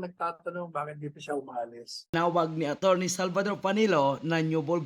nagtatanong bakit di pa siya umalis. Nawag ni Attorney Salvador Panilo na new ball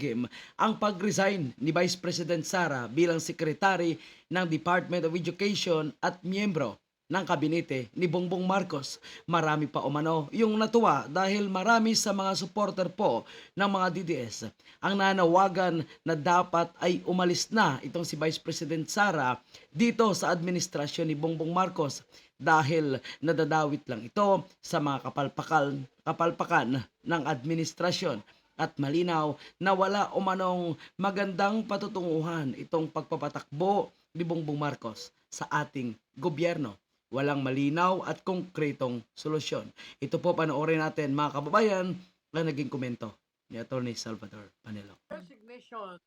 ang pag-resign ni Vice President Sara bilang Secretary ng Department of Education at miyembro ng kabinete ni Bongbong Marcos. Marami pa umano yung natuwa dahil marami sa mga supporter po ng mga DDS ang nanawagan na dapat ay umalis na itong si Vice President Sara dito sa administrasyon ni Bongbong Marcos dahil nadadawit lang ito sa mga kapalpakal, kapalpakan ng administrasyon at malinaw na wala umanong magandang patutunguhan itong pagpapatakbo ni Bongbong Marcos sa ating gobyerno. Walang malinaw at konkretong solusyon. Ito po panoorin natin mga kababayan ang naging komento ni Attorney Salvador Panelo. Resignation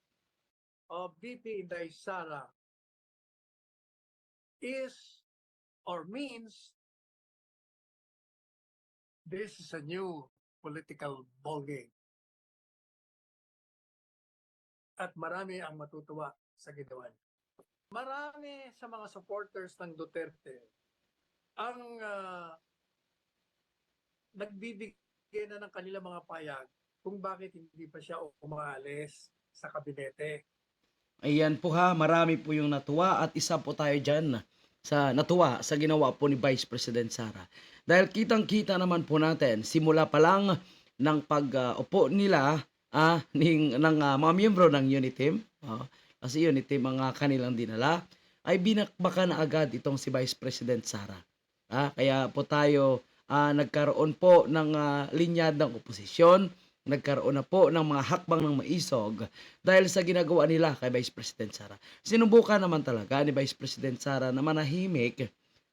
of VP Inday Sara is or means this is a new political ballgame. At marami ang matutuwa sa ginawa niya. Marami sa mga supporters ng Duterte ang ah, nagbibigay na ng kanilang mga payag kung bakit hindi pa siya umalis sa kabinete. Ayan po ha, marami po yung natuwa at isa po tayo dyan sa natuwa sa ginawa po ni Vice President Sara. Dahil kitang-kita naman po natin, simula pa lang ng pag-upo nila ah, ng, ng ah, mga miyembro ng Uniteam, ah, kasi Uniteam ang ah, kanilang dinala, ay binakbaka na agad itong si Vice President Sara. Ah, kaya po tayo ah, nagkaroon po ng ah, linyadang oposisyon, nagkaroon na po ng mga hakbang ng maisog dahil sa ginagawa nila kay Vice President Sara. Sinubukan naman talaga ni Vice President Sara na manahimik,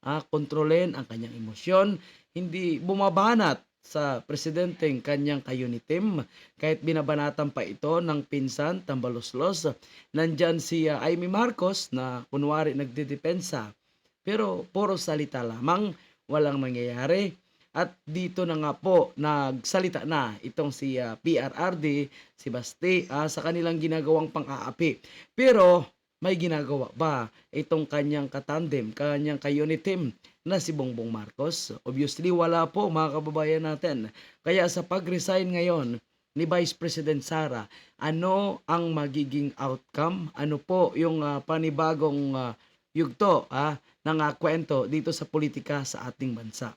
ah, kontrolin ang kanyang emosyon, hindi bumabanat sa presidenteng kanyang kayunitim kahit binabanatan pa ito ng pinsan Tambaloslos. Nandyan si ah, Amy Marcos na kunwari nagdedepensa pero puro salita lamang, walang mangyayari. At dito na nga po nagsalita na itong si ah, PRRD, si Basti, ah, sa kanilang ginagawang pang-aapi. Pero may ginagawa ba itong kanyang katandem, kanyang kayunitim na si Bongbong Marcos? Obviously wala po mga kababayan natin. Kaya sa pag-resign ngayon ni Vice President Sara, ano ang magiging outcome? Ano po yung ah, panibagong ah, yugto ah, ng ah, kwento dito sa politika sa ating bansa?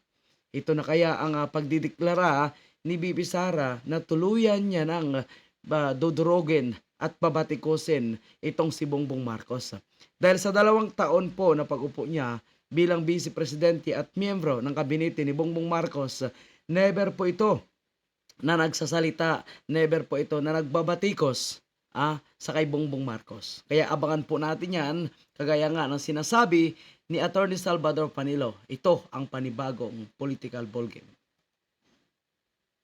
Ito na kaya ang ah, pagdideklara ni Bibi Sara na tuluyan niya ng uh, dodrogin at babatikusin itong si Bongbong Marcos. Dahil sa dalawang taon po na pag-upo niya bilang Vice Presidente at miyembro ng kabinete ni Bongbong Marcos, never po ito na nagsasalita, never po ito na nagbabatikos ah, sa kay Bongbong Marcos. Kaya abangan po natin yan, kagaya nga ng sinasabi ni Attorney Salvador Panilo. Ito ang panibagong political ballgame.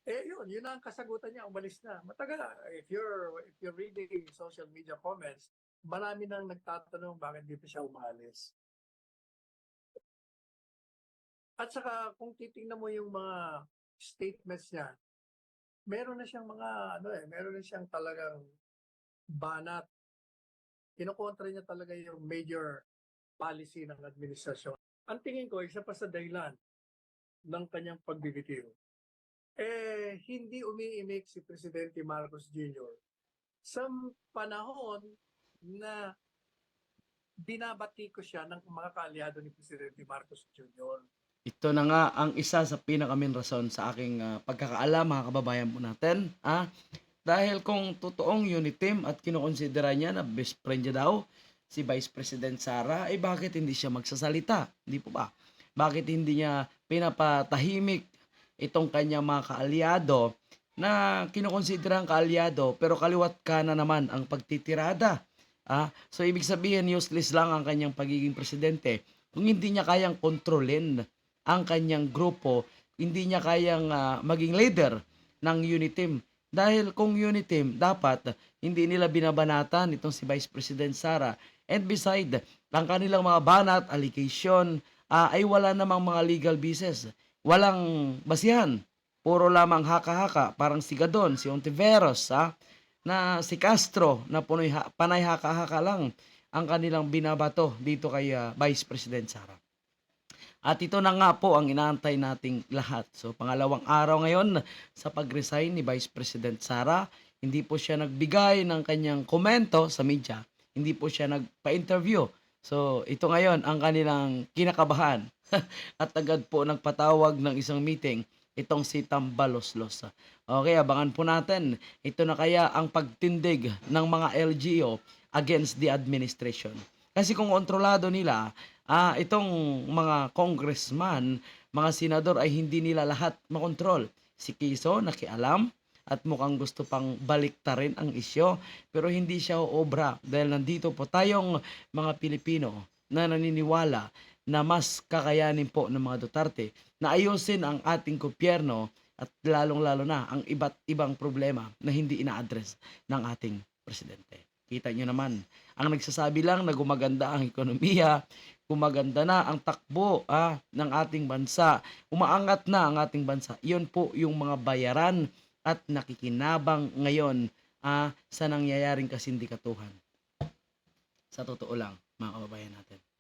Eh yun, yun ang kasagutan niya, umalis na. Matagal, if you're, if you're reading social media comments, marami nang nagtatanong bakit di pa siya umalis. At saka kung titingnan mo yung mga statements niya, meron na siyang mga ano eh, meron na siyang talagang banat. Kinukontra niya talaga yung major policy ng administrasyon. Ang tingin ko, isa pa sa dahilan ng kanyang pagbibitiw, eh, hindi umiimik si Presidente Marcos Jr. sa panahon na binabati ko siya ng mga kaalyado ni Presidente Marcos Jr. Ito na nga ang isa sa pinakamin rason sa aking ah, pagkakaalam mga kababayan po natin. Ah, dahil kung totoong unit team at kinukonsidera niya na best friend niya daw si Vice President Sara, eh bakit hindi siya magsasalita? Hindi po ba? Bakit hindi niya pinapatahimik itong kanyang mga kaalyado na kinukonsidera ang kaalyado pero kaliwat ka na naman ang pagtitirada. Ah, so ibig sabihin useless lang ang kanyang pagiging presidente kung hindi niya kayang kontrolin ang kanyang grupo, hindi niya kayang ah, maging leader ng unit team. Dahil kung unit team, dapat hindi nila binabanatan itong si Vice President Sara. And beside, ang kanilang mga banat, allegation, ah, ay wala namang mga legal basis. Walang basihan. Puro lamang haka-haka, parang si Gadon, si Ontiveros, ha? na si Castro, na punoy ha- panay haka-haka lang ang kanilang binabato dito kay ah, Vice President Sara. At ito na nga po ang inaantay nating lahat. So pangalawang araw ngayon sa pag-resign ni Vice President Sara, hindi po siya nagbigay ng kanyang komento sa media. Hindi po siya nagpa-interview. So ito ngayon ang kanilang kinakabahan. At agad po nagpatawag ng isang meeting itong si Tambaloslos. Okay, abangan po natin. Ito na kaya ang pagtindig ng mga LGO against the administration. Kasi kung kontrolado nila, ah, itong mga congressman, mga senador ay hindi nila lahat makontrol. Si Kiso nakialam at mukhang gusto pang baliktarin ang isyo pero hindi siya obra dahil nandito po tayong mga Pilipino na naniniwala na mas kakayanin po ng mga Duterte na ayusin ang ating gobyerno at lalong-lalo na ang iba't ibang problema na hindi ina-address ng ating presidente. Kita nyo naman, ang nagsasabi lang na gumaganda ang ekonomiya, gumaganda na ang takbo ah, ng ating bansa, umaangat na ang ating bansa. Iyon po yung mga bayaran at nakikinabang ngayon ah, sa nangyayaring kasindikatuhan. Sa totoo lang, mga kababayan natin.